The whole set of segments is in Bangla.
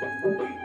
মরণ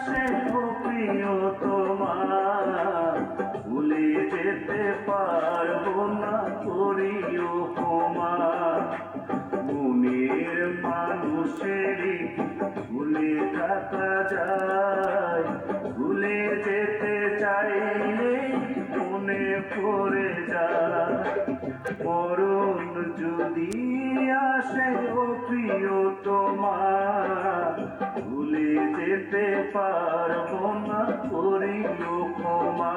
ও প্রিয় তোমার। ভুলে যেতে পারব না করিও ক্ষমা মনের মানুষের ভুলে থাকা যায়। ভুলে যেতে চাইলে মনে পড়ে যায়। মরণ যদি আসে ও প্রিয় তোমার ভুলে যেতে পারব না করিও ক্ষমা।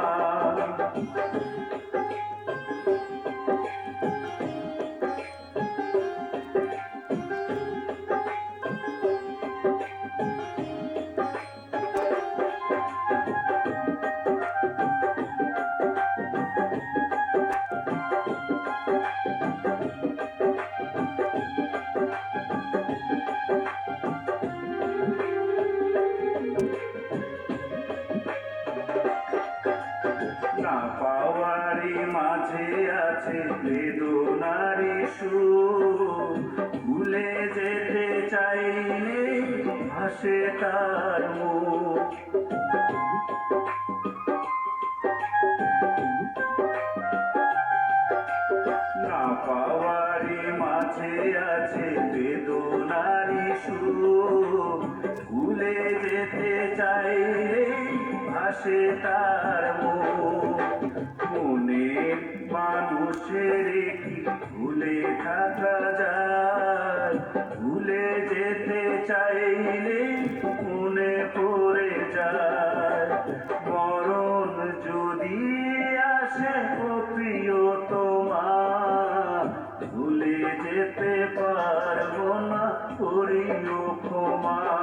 বেদনারি ভুলে যেতে চাইলে ভাসে তার মুখ। না পাওয়ারি মাঝে আছে বেদনারি সুর ভুলে যেতে চাইলে ভাসে তার ভুলে থাকা যায়, ভুলে যেতে চাইলে মনে পড়ে যায়। মরণ যদি আসে প্রিয় তোমার ভুলে যেতে পারব না করিও ক্ষমা।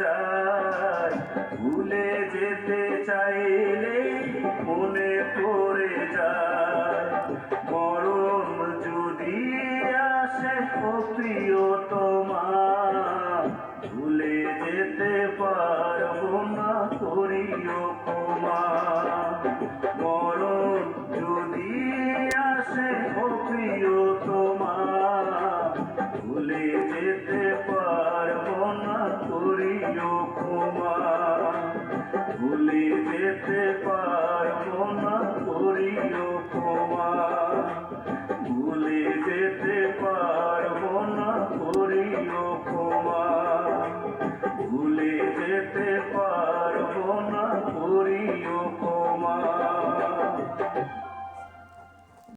যায়। ভুলে যেতে চাইলে মনে পড়ে যায়। মরণ যদি আসে প্রিয় তোমার ভুলে যেতে পারব না করিও ক্ষমা। মরণ যদি আসে প্রিয় তোমার ভুলে করিও ক্ষমা।